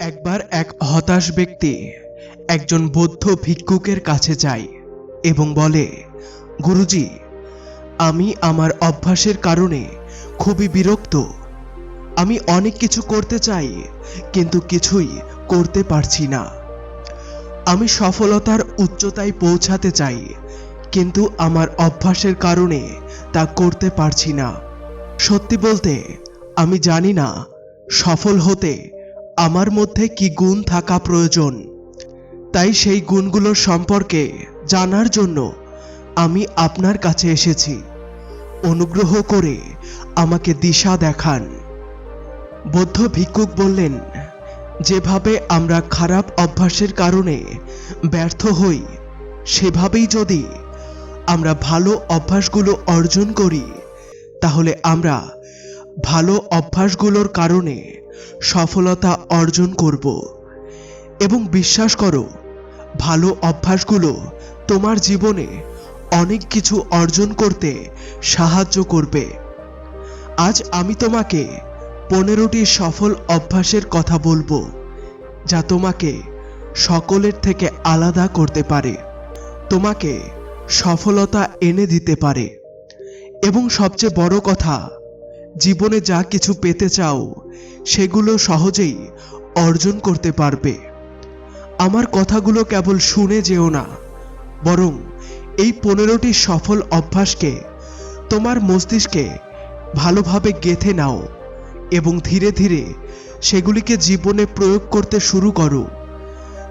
একবার এক হতাশ ব্যক্তি একজন বৌদ্ধ ভিক্ষুকের কাছে যায় এবং বলে, গুরুজি, আমি আমার অভ্যাসের কারণে খুবই বিরক্ত। আমি অনেক কিছু করতে চাই, কিন্তু কিছুই করতে পারছি না। আমি সফলতার উচ্চতায় পৌঁছাতে চাই, কিন্তু আমার অভ্যাসের কারণে তা করতে পারছি না। সত্যি বলতে, আমি জানি না সফল হতে আমার মধ্যে কি গুণ থাকা প্রয়োজন? তাই সেই গুণগুলোর সম্পর্কে জানার জন্য আমি আপনার কাছে এসেছি। অনুগ্রহ করে আমাকে দিশা দেখান। বৌদ্ধ ভিক্ষুক বললেন, যেভাবে আমরা খারাপ অভ্যাসের কারণে ব্যর্থ হই, সেভাবেই যদি আমরা ভালো অভ্যাসগুলো অর্জন করি, তাহলে আমরা ভালো অভ্যাসগুলোর কারণে সফলতা অর্জন করব। এবং বিশ্বাস করো, ভালো অভ্যাসগুলো তোমার জীবনে অনেক কিছু অর্জন করতে সাহায্য করবে। আজ আমি তোমাকে পনেরোটি সফল অভ্যাসের কথা বলব, যা তোমাকে সকলের থেকে আলাদা করতে পারে, তোমাকে সফলতা এনে দিতে পারে। এবং সবচেয়ে বড় কথা জীবনে যা কিছু পেতে চাও, সেগুলো সহজেই অর্জন করতে পারবে। আমার কথাগুলো কেবল শুনে যেও না, বরং এই পনেরোটি সফল অভ্যাসকে তোমার মস্তিষ্কে ভালোভাবে গেথে নাও এবং ধীরে ধীরে সেগুলিকে জীবনে প্রয়োগ করতে শুরু করো।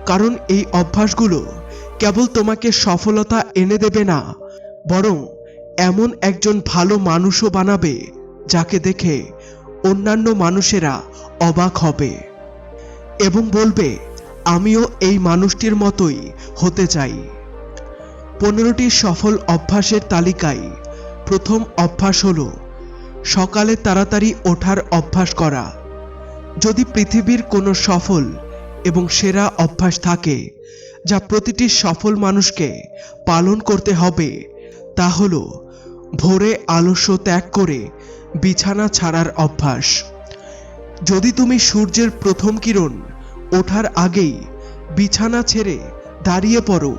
কারণ এই অভ্যাসগুলো কেবল তোমাকে সফলতা এনে দেবে না, বরং এমন একজন ভালো মানুষও বানাবে যাকে দেখে অন্যান্য মানুষেরা অবাক হবে এবং বলবে, আমিও এই মানুষটির মতোই হতে চাই। পনেরোটি সফল অভ্যাসের তালিকায় প্রথম অভ্যাস হলো সকালে তাড়াতাড়ি ওঠার অভ্যাস করা। যদি পৃথিবীর কোনো সফল এবং সেরা অভ্যাস থাকে যা প্রতিটি সফল মানুষকে পালন করতে হবে, তা হল ভোরে আলস্য ত্যাগ করে বিছানা ছাড়ার অভ্যাস। যদি তুমি সূর্যের প্রথম কিরণ ওঠার আগেই বিছানা ছেড়ে দাঁড়িয়ে পড়ো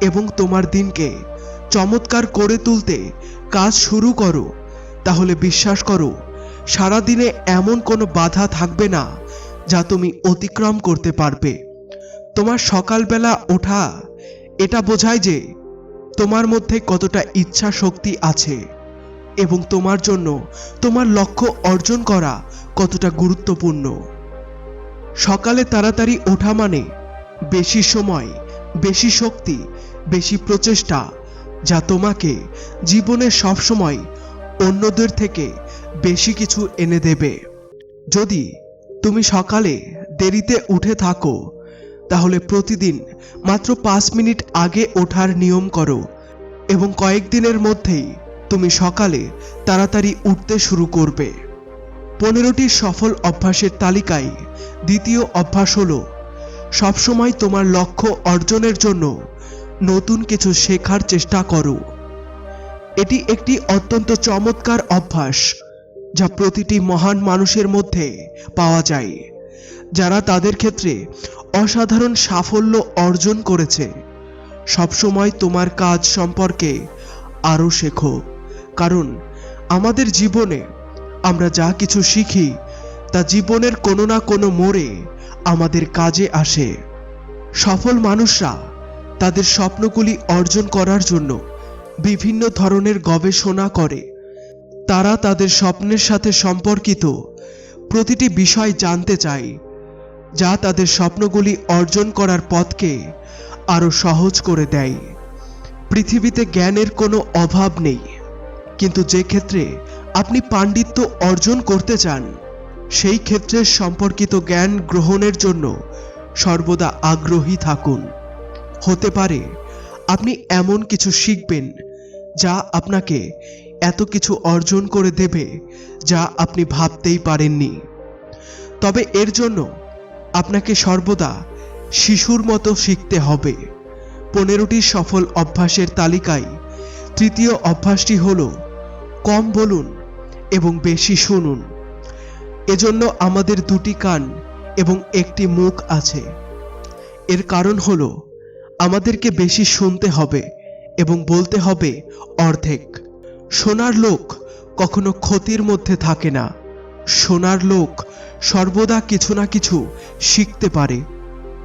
এবং তোমার দিনকে চমৎকার করে তুলতে কাজ শুরু করো, তাহলে বিশ্বাস করো, সারাদিনে এমন কোনো বাধা থাকবে না যা তুমি অতিক্রম করতে পারবে। তোমার সকালবেলা ওঠা, এটা বোঝায় যে তোমার মধ্যে কতটা ইচ্ছা শক্তি আছে। এবং তোমার জন্য তোমার লক্ষ্য অর্জন করা কতটা গুরুত্বপূর্ণ। সকালে তাড়াতাড়ি ওঠা মানে বেশি সময়, বেশি শক্তি, বেশি প্রচেষ্টা, যা তোমাকে জীবনে সবসময় অন্যদের থেকে বেশি কিছু এনে দেবে। যদি তুমি সকালে দেরিতে উঠে থাকো, তাহলে প্রতিদিন মাত্র পাঁচ মিনিট আগে ওঠার নিয়ম করো এবং কয়েকদিনের মধ্যেই তুমি সকালে তাড়াতাড়ি উঠতে শুরু করবে। পনেরোটি সফল অভ্যাসের তালিকায় দ্বিতীয় অভ্যাস হলো, সবসময় তোমার লক্ষ্য অর্জনের জন্য নতুন কিছু শেখার চেষ্টা করো। এটি একটি অত্যন্ত চমৎকার অভ্যাস যা প্রতিটি মহান মানুষের মধ্যে পাওয়া যায়, যারা তাদের ক্ষেত্রে অসাধারণ সাফল্য অর্জন করেছে। সবসময় তোমার কাজ সম্পর্কে আরও শেখো। কারণ আমাদের জীবনে আমরা যা কিছু শিখি, তা জীবনের কোনো না কোনো মোড়ে আমাদের কাজে আসে। সফল মানুষরা তাদের স্বপ্নগুলি অর্জন করার জন্য বিভিন্ন ধরনের গবেষণা করে। তারা তাদের স্বপ্নের সাথে সম্পর্কিত প্রতিটি বিষয় জানতে চায়, যা তাদের স্বপ্নগুলি অর্জন করার পথকে আরও সহজ করে দেয়। পৃথিবীতে জ্ঞানের কোনো অভাব নেই। কিন্তু যে ক্ষেত্রে আপনি পাণ্ডিত্য অর্জন করতে চান, সেই ক্ষেত্রে সম্পর্কিত জ্ঞান গ্রহণের জন্য সর্বদা আগ্রহী থাকুন। হতে পারে আপনি এমন কিছু শিখবেন যা আপনাকে এত কিছু অর্জন করে দেবে যা আপনি ভাবতেই পারেননি। তবে এর জন্য আপনাকে সর্বদা শিশুর মতো শিখতে হবে। পনেরোটি সফল অভ্যাসের তালিকায় তৃতীয় অভ্যাসটি হল কম বলুন এবং বেশি শুনুন। এজন্য আমাদের দুটি কান এবং একটি মুখ আছে। এর কারণ হল, আমাদেরকে বেশি শুনতে হবে এবং বলতে হবে অর্ধেক। সোনার লোক কখনো ক্ষতির মধ্যে থাকে না। সোনার লোক সর্বদা কিছু না কিছু শিখতে পারে।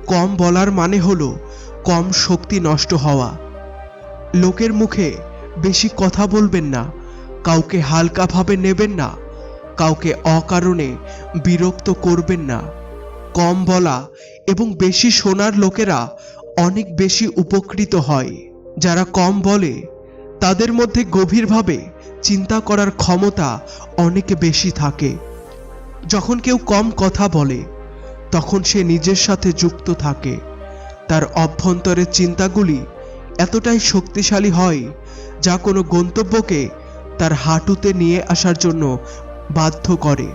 কম বলার মানে হলো, কম শক্তি নষ্ট হওয়া। লোকের মুখে বেশি কথা বলবেন না। কাউকে হালকাভাবে নেবেন না, কাউকে অকারণে বিরক্ত করবেন না। কম বলা এবং বেশি শোনার লোকেরা অনেক বেশি উপকৃত হয়। যারা কম বলে, তাদের মধ্যে গভীরভাবে চিন্তা করার ক্ষমতা অনেক বেশি থাকে। যখন কেউ কম কথা বলে, তখন সে নিজের সাথে যুক্ত থাকে। তার অভ্যন্তরের চিন্তাগুলি এতটাই শক্তিশালী হয়, যা কোনো গন্তব্যকে তার হাঁটুতে নিয়ে আসার জন্য বাধ্য করে।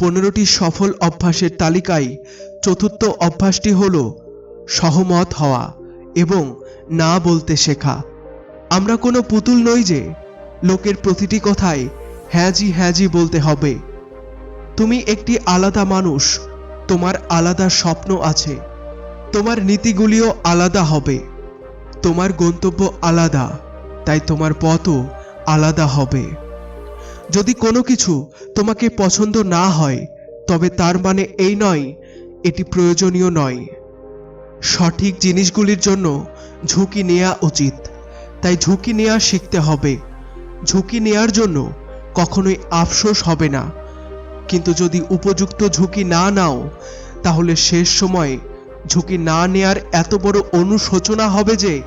পনেরোটি সফল অভ্যাসের তালিকায় চতুর্থ অভ্যাসটি হল সহমত হওয়া এবং না বলতে শেখা। আমরা কোনো পুতুল নই যে লোকের প্রতিটি কথায় হ্যাঁজি হ্যাঁজি বলতে হবে। তুমি একটি আলাদা মানুষ, তোমার আলাদা স্বপ্ন আছে, তোমার নীতিগুলিও আলাদা হবে, তোমার গন্তব্য আলাদা, তাই তোমার পথও আলাদা হবে। যদি কোনো কিছু তোমাকে পছন্দ না হয়, তবে তার মানে এই নয়, এটি প্রয়োজনীয় নয়। সঠিক জিনিসগুলির জন্য ঝুঁকি নেওয়া উচিত। তাই ঝুঁকি নেওয়া শিখতে হবে। ঝুঁকি নেয়ার জন্য কখনোই আফসোস হবে না। কিন্তু যদি উপযুক্ত ঝুঁকি না নাও, তাহলে শেষ সময়ে ঝুঁকি না নেয়ার এত বড় অনুশোচনা হবে যে,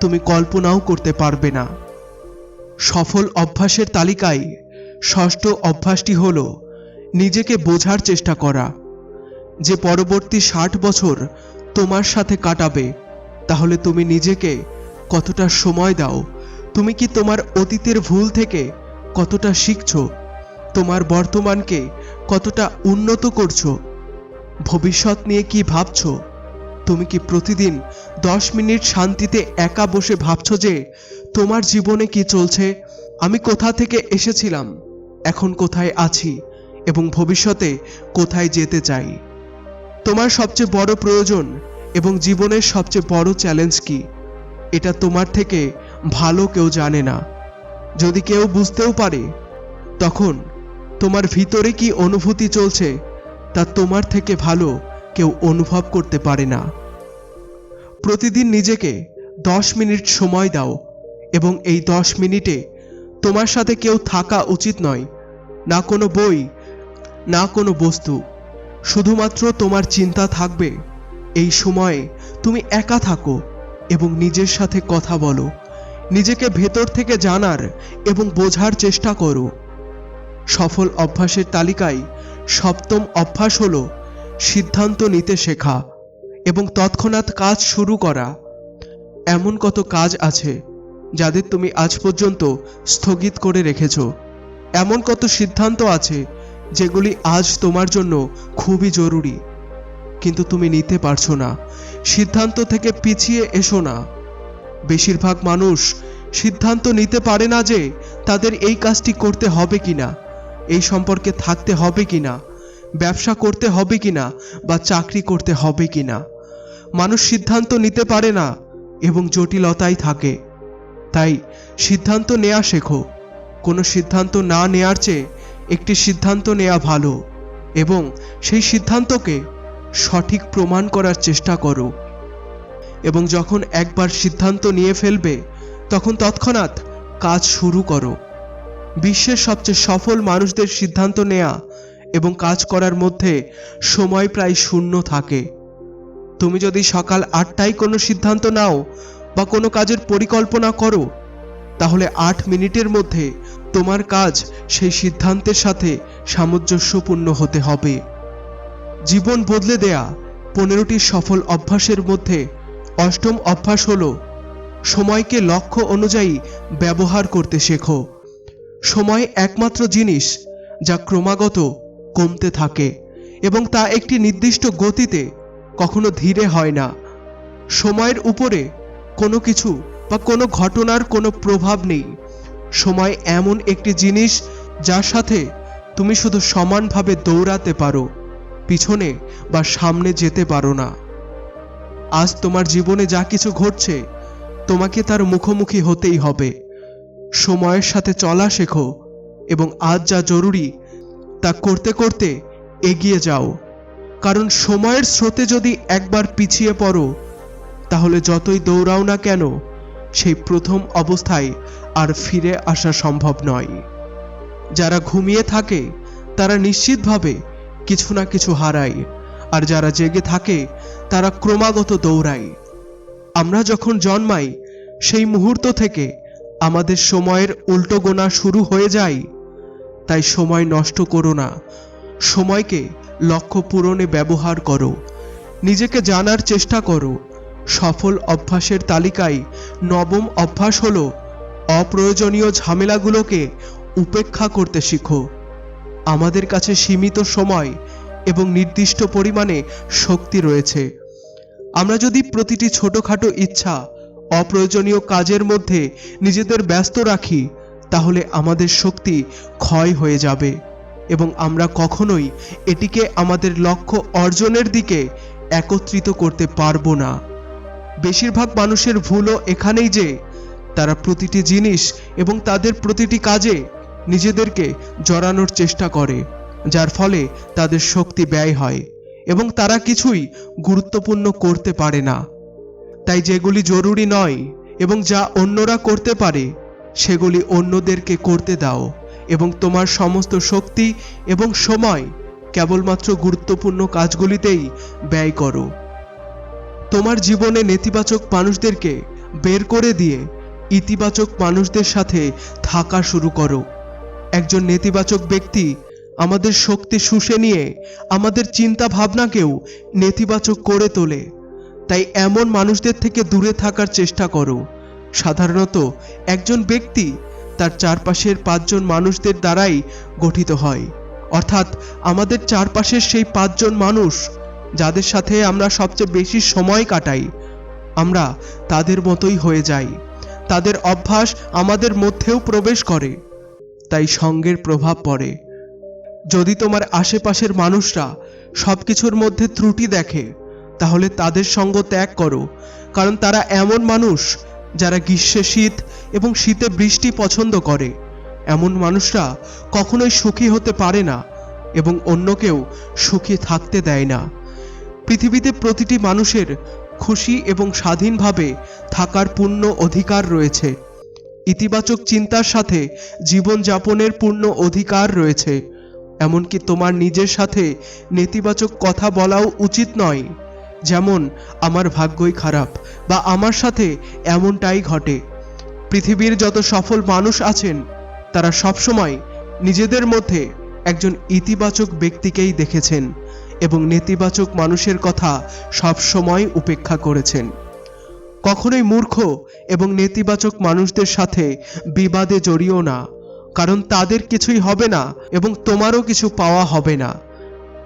তুমি কল্পনাও করতে পারবে না। সফল অভ্যাসের তালিকায় ষষ্ঠ অভ্যাসটি হল নিজেকে বোঝার চেষ্টা করা। যে পরবর্তী ষাট বছর তোমার সাথে কাটাবে, তাহলে তুমি নিজেকে কতটা সময় দাও, তুমি কি তোমার অতীতের ভুল থেকে কতটা শিখছ, তোমার বর্তমানকে কতটা উন্নত করছ, ভবিষ্যৎ নিয়ে কি ভাবছ তুমি কি প্রতিদিন দশ মিনিট শান্তিতে একা বসে ভাবছ যে তোমার জীবনে কি চলছে? আমি কোথা থেকে এসেছিলাম? এখন কোথায় আছি? এবং ভবিষ্যতে কোথায় যেতে চাই? তোমার সবচেয়ে বড় প্রয়োজন এবং জীবনের সবচেয়ে বড় চ্যালেঞ্জ কি? এটা তোমার থেকে ভালো কেউ জানে না। যদি কেউ বুঝতেও পারে, তখন তোমার ভিতরে কি অনুভূতি চলছে তা তোমার থেকে ভালো কেউ অনুভব করতে পারে না। প্রতিদিন নিজেকে দশ মিনিট সময় দাও এবং এই দশ মিনিটে তোমার সাথে কেউ থাকা উচিত নয়, না কোনো বই, না কোনো বস্তু। শুধুমাত্র তোমার চিন্তা থাকবে, এই সময়ে তুমি একা থাকো এবং নিজের সাথে কথা বলো। নিজেকে ভেতর থেকে জানার এবং বোঝার চেষ্টা করো। সফল অভ্যাসের তালিকায় সপ্তম অভ্যাস হলো সিদ্ধান্ত নিতে শেখা এবং তৎক্ষণাৎ কাজ শুরু করা। এমন কত কাজ আছে যাদের তুমি আজ পর্যন্ত স্থগিত করে রেখেছ। এমন কত সিদ্ধান্ত আছে যেগুলি আজ তোমার জন্য খুবই জরুরি। কিন্তু তুমি নিতে পারছ না। সিদ্ধান্ত থেকে পিছিয়ে এসো না। বেশিরভাগ মানুষ সিদ্ধান্ত নিতে পারে না যে তাদের এই কাজটি করতে হবে কিনা, এই সম্পর্কে থাকতে হবে কিনা। ব্যবসা করতে হবে কিনা বা চাকরি করতে হবে কিনা? মানুষ সিদ্ধান্ত নিতে পারে না এবং জটিলতায় থাকে। তাই সিদ্ধান্ত নেওয়া শেখো। কোনো সিদ্ধান্ত না নেয়ার চেয়ে একটি সিদ্ধান্ত নেওয়া ভালো এবং সেই সিদ্ধান্তকে সঠিক প্রমাণ করার চেষ্টা করো। এবং যখন একবার সিদ্ধান্ত নিয়ে ফেলবে, তখন তৎক্ষণাৎ কাজ শুরু করো। বিশ্বের সবচেয়ে সফল মানুষদের সিদ্ধান্ত নেয়া এবং কাজ করার মধ্যে সময় প্রায় শূন্য থাকে। তুমি যদি সকাল আটটায় কোনো সিদ্ধান্ত নাও বা কোনো কাজের পরিকল্পনা করো, তাহলে আট মিনিটের মধ্যে তোমার কাজ সেই সিদ্ধান্তের সাথে সামঞ্জস্যপূর্ণ হতে হবে। জীবন বদলে দেয়া পনেরোটি সফল অভ্যাসের মধ্যে অষ্টম অভ্যাস হল সময়কে লক্ষ্য অনুযায়ী ব্যবহার করতে শেখো। সময় একমাত্র জিনিস যা ক্রমাগত কমতে থাকে এবং তা একটি নির্দিষ্ট গতিতে কখনো ধীরে হয় না। সময়ের উপরে কোনো কিছু বা কোনো ঘটনার কোনো প্রভাব নেই। সময় এমন একটি জিনিস যার সাথে তুমি শুধু সমানভাবে দৌড়াতে পারো, পিছনে বা সামনে যেতে পারো না। আজ তোমার জীবনে যা কিছু ঘটছে, তোমাকে তার মুখোমুখি হতেই হবে। সময়ের সাথে চলা শেখো এবং আজ যা জরুরি তা করতে করতে এগিয়ে যাও। কারণ সময়ের স্রোতে যদি একবার পিছিয়ে পড়ো, তাহলে যতই দৌড়াও না কেন, সেই প্রথম অবস্থায় আর ফিরে আসা সম্ভব নয়। যারা ঘুমিয়ে থাকে, তারা নিশ্চিতভাবে কিছু না কিছু হারায়, আর যারা জেগে থাকে, তারা ক্রমাগত দৌড়ায়। আমরা যখন জন্মাই, সেই মুহূর্ত থেকে আমাদের সময়ের উল্টো গোনা শুরু হয়ে যায় তাই সময় নষ্ট করো না। সময়কে লক্ষ্য পূরণে ব্যবহার করো। নিজেকে জানার চেষ্টা করো। সফল অভ্যাসের তালিকায় নবম অভ্যাস হলো অপ্রয়োজনীয় ঝামেলাগুলোকে উপেক্ষা করতে শিখো। আমাদের কাছে সীমিত সময় এবং নির্দিষ্ট পরিমাণে শক্তি রয়েছে। আমরা যদি প্রতিটি ছোটখাটো ইচ্ছা অপ্রয়োজনীয় কাজের মধ্যে নিজেদের ব্যস্ত রাখি তাহলে আমাদের শক্তি ক্ষয় হয়ে যাবে এবং আমরা কখনোই এটিকে আমাদের লক্ষ্য অর্জনের দিকে একত্রিত করতে পারব না। বেশিরভাগ মানুষের ভুলও এখানেই যে, তারা প্রতিটি জিনিস এবং তাদের প্রতিটি কাজে নিজেদেরকে জড়ানোর চেষ্টা করে, যার ফলে তাদের শক্তি ব্যয় হয় এবং তারা কিছুই গুরুত্বপূর্ণ করতে পারে না। তাই যেগুলি জরুরি নয় এবং যা অন্যরা করতে পারে সেগুলি অন্যদেরকে করতে দাও, এবং তোমার সমস্ত শক্তি এবং সময় কেবলমাত্র গুরুত্বপূর্ণ কাজগুলিতেই ব্যয় করো। তোমার জীবনে নেতিবাচক মানুষদেরকে বের করে দিয়ে ইতিবাচক মানুষদের সাথে থাকা শুরু করো। একজন নেতিবাচক ব্যক্তি আমাদের শক্তি শুষে নিয়ে আমাদের চিন্তা ভাবনাকেও নেতিবাচক করে তোলে। তাই এমন মানুষদের থেকে দূরে থাকার চেষ্টা করো। সাধারণত একজন ব্যক্তি তার চারপাশের পাঁচজন মানুষদের দ্বারাই গঠিত হয়। অর্থাৎ আমাদের চারপাশের সেই পাঁচজন মানুষ যাদের সাথে আমরা সবচেয়ে বেশি সময় কাটাই, আমরা তাদের মতোই হয়ে যাই। তাদের অভ্যাস আমাদের মধ্যেও প্রবেশ করে, তাই সঙ্গের প্রভাব পড়ে। যদি তোমার আশেপাশের মানুষরা সব কিছুর মধ্যে ত্রুটি দেখে, তাহলে তাদের সঙ্গ ত্যাগ করো, কারণ তারা এমন মানুষ যারা গ্রীষ্মে শীত এবং শীতে বৃষ্টি পছন্দ করে। এমন মানুষরা কখনোই সুখী হতে পারে না এবং অন্যকেও সুখী থাকতে দেয় না। পৃথিবীতে প্রতিটি মানুষের খুশি এবং স্বাধীনভাবে থাকার পূর্ণ অধিকার রয়েছে। ইতিবাচক চিন্তার সাথে জীবনযাপনের পূর্ণ অধিকার রয়েছে। এমনকি তোমার নিজের সাথে নেতিবাচক কথা বলাও উচিত নয়। যেমন আমার ভাগ্যই খারাপ বা আমার সাথে এমনটাই ঘটে। পৃথিবীর যত সফল মানুষ আছেন, তারা সবসময় নিজেদের মধ্যে একজন ইতিবাচক ব্যক্তিকেই দেখেছেন এবং নেতিবাচক মানুষের কথা সবসময় উপেক্ষা করেছেন। কখনোই মূর্খ এবং নেতিবাচক মানুষদের সাথে বিবাদে জড়িও না, কারণ তাদের কিছুই হবে না এবং তোমারও কিছু পাওয়া হবে না।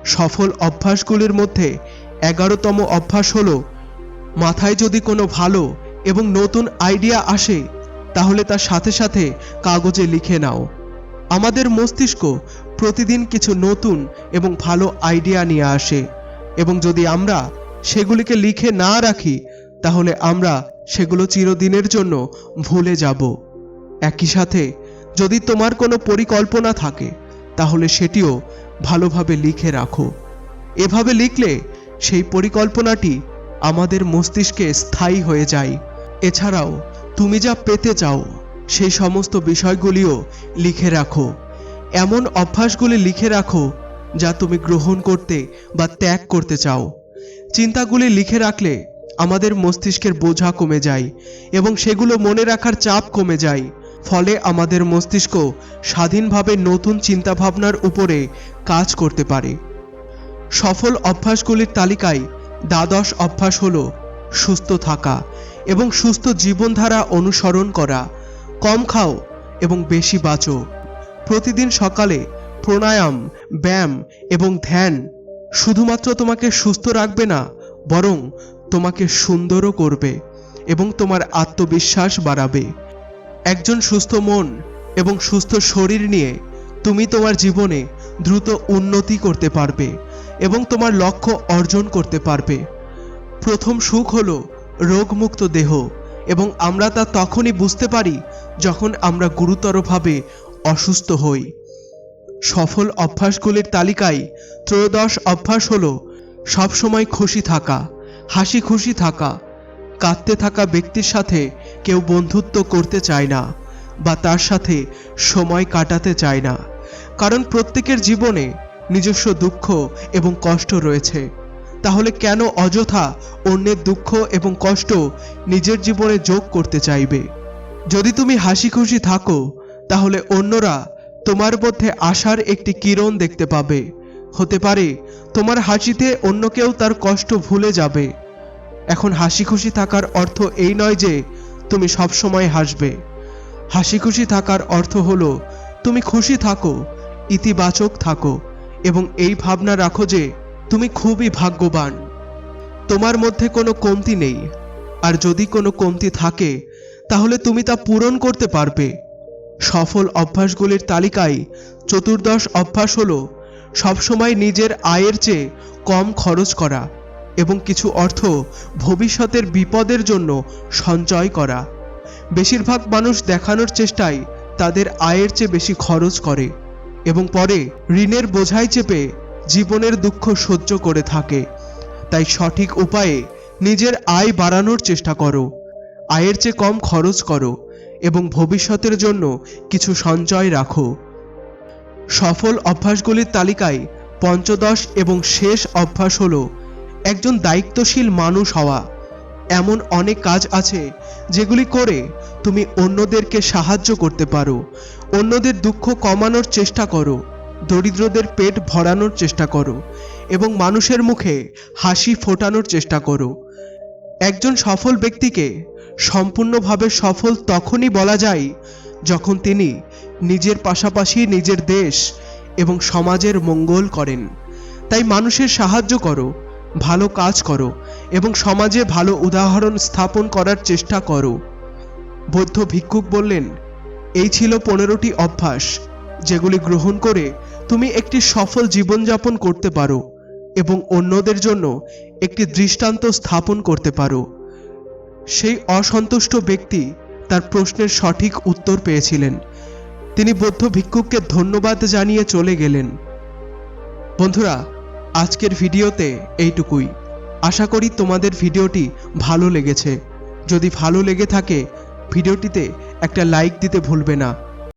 সফল অভ্যাসগুলির মধ্যে এগারোতম অভ্যাস হলো, মাথায় যদি কোনো ভালো এবং নতুন আইডিয়া আসে, তাহলে তার সাথে সাথে কাগজে লিখে নাও। আমাদের মস্তিষ্ক প্রতিদিন কিছু নতুন এবং ভালো আইডিয়া নিয়ে আসে এবং যদি আমরা সেগুলিকে লিখে না রাখি, তাহলে আমরা সেগুলো চিরদিনের জন্য ভুলে যাব। একই সাথে যদি তোমার কোনো পরিকল্পনা থাকে, তাহলে সেটিও ভালোভাবে লিখে রাখো। এভাবে লিখলে সেই পরিকল্পনাটি আমাদের মস্তিষ্কে স্থায়ী হয়ে যায়। এছাড়াও, তুমি যা পেতে চাও, সেই সমস্ত বিষয়গুলিও লিখে রাখো। এমন অভ্যাসগুলি লিখে রাখো যা তুমি গ্রহণ করতে বা ত্যাগ করতে চাও। চিন্তাগুলি লিখে রাখলে আমাদের মস্তিষ্কের বোঝা কমে যায় এবং সেগুলো মনে রাখার চাপ কমে যায়। ফলে আমাদের মস্তিষ্ক স্বাধীনভাবে নতুন চিন্তাভাবনার উপরে কাজ করতে পারে। সফল অভ্যাসগুলির তালিকায় দ্বাদশ অভ্যাস হল সুস্থ থাকা এবং সুস্থ জীবনধারা অনুসরণ করা, কম খাও এবং বেশি বাঁচো। প্রতিদিন সকালে প্রাণায়াম, ব্যায়াম এবং ধ্যান শুধুমাত্র তোমাকে সুস্থ রাখবে না, বরং তোমাকে সুন্দরও করবে এবং তোমার আত্মবিশ্বাস বাড়াবে। একজন সুস্থ মন এবং সুস্থ শরীর নিয়ে তুমি তোমার জীবনে দ্রুত উন্নতি করতে পারবে। এবং তোমার লক্ষ্য অর্জন করতে পারবে। প্রথম সুখ হল রোগমুক্ত দেহ, এবং আমরা তা তখনই বুঝতে পারি যখন আমরা গুরুতরভাবে অসুস্থ হই। সফল অভ্যাসগুলির তালিকায় ত্রয়োদশ অভ্যাস হল সবসময় খুশি থাকা হাসি খুশি থাকা, কাঁদতে থাকা ব্যক্তির সাথে কেউ বন্ধুত্ব করতে চায় না বা তার সাথে সময় কাটাতে চায় না। কারণ প্রত্যেকের জীবনে নিজস্ব দুঃখ এবং কষ্ট রয়েছে। তাহলে কেন অযথা অন্যের দুঃখ এবং কষ্ট নিজের জীবনে যোগ করতে চাইবে? যদি তুমি হাসি খুশি থাকো, তাহলে অন্যরা তোমার মধ্যে আশার একটি কিরণ দেখতে পাবে। হতে পারে তোমার হাসিতে অন্য কেউ তার কষ্ট ভুলে যাবে। এখন হাসি খুশি থাকার অর্থ এই নয় যে তুমি সবসময় হাসবে। হাসি খুশি থাকার অর্থ হলো, তুমি খুশি থাকো, ইতিবাচক থাকো। এবং এই ভাবনা রাখো যে তুমি খুবই ভাগ্যবান। তোমার মধ্যে কোনো কমতি নেই। আর যদি কোনো কমতি থাকে, তাহলে তুমি তা পূরণ করতে পারবে। সফল অভ্যাসগুলির তালিকায় চতুর্দশ অভ্যাস হল সবসময় নিজের আয়ের চেয়ে কম খরচ করা এবং কিছু অর্থ ভবিষ্যতের বিপদের জন্য সঞ্চয় করা। বেশিরভাগ মানুষ দেখানোর চেষ্টায় তাদের আয়ের চেয়ে বেশি খরচ করে। এবং পরে ঋণের বোঝাই চেপে জীবনের দুঃখ সহ্য করে থাকে। তাই সঠিক উপায়ে নিজের আয় বাড়ানোর চেষ্টা করো। আয়ের চেয়ে কম খরচ করো এবং ভবিষ্যতের জন্য কিছু সঞ্চয় রাখো। সফল অভ্যাসগুলির তালিকায় পঞ্চদশ এবং শেষ অভ্যাস হলো একজন দায়িত্বশীল মানুষ হওয়া। এমন অনেক কাজ আছে যেগুলি করে তুমি অন্যদেরকে সাহায্য করতে পারো। অন্যদের দুঃখ কমানোর চেষ্টা করো, দরিদ্রদের পেট ভরানোর চেষ্টা করো এবং মানুষের মুখে হাসি ফোটানোর চেষ্টা করো। একজন সফল ব্যক্তিকে সম্পূর্ণভাবে সফল তখনই বলা যায় যখন তিনি নিজের পাশাপাশি নিজের দেশ এবং সমাজের মঙ্গল করেন। তাই মানুষের সাহায্য করো, ভালো কাজ করো এবং সমাজে ভালো উদাহরণ স্থাপন করার চেষ্টা করো। বৌদ্ধ ভিক্ষুক বললেন এই ছিল পনেরোটি অভ্যাস যেগুলি গ্রহণ করে তুমি একটি সফল জীবনযাপন করতে পারো এবং অন্যদের জন্য একটি দৃষ্টান্ত স্থাপন করতে পারো। সেই অসন্তুষ্ট ব্যক্তি তার প্রশ্নের সঠিক উত্তর পেয়েছিলেন। তিনি বৌদ্ধ ভিক্ষুককে ধন্যবাদ জানিয়ে চলে গেলেন। বন্ধুরা, আজকের ভিডিওতে এইটুকুই। আশা করি তোমাদের ভিডিওটি ভালো লেগেছে। যদি ভালো লেগে থাকে ভিডিওটিতে একটা লাইক দিতে ভুলবে না।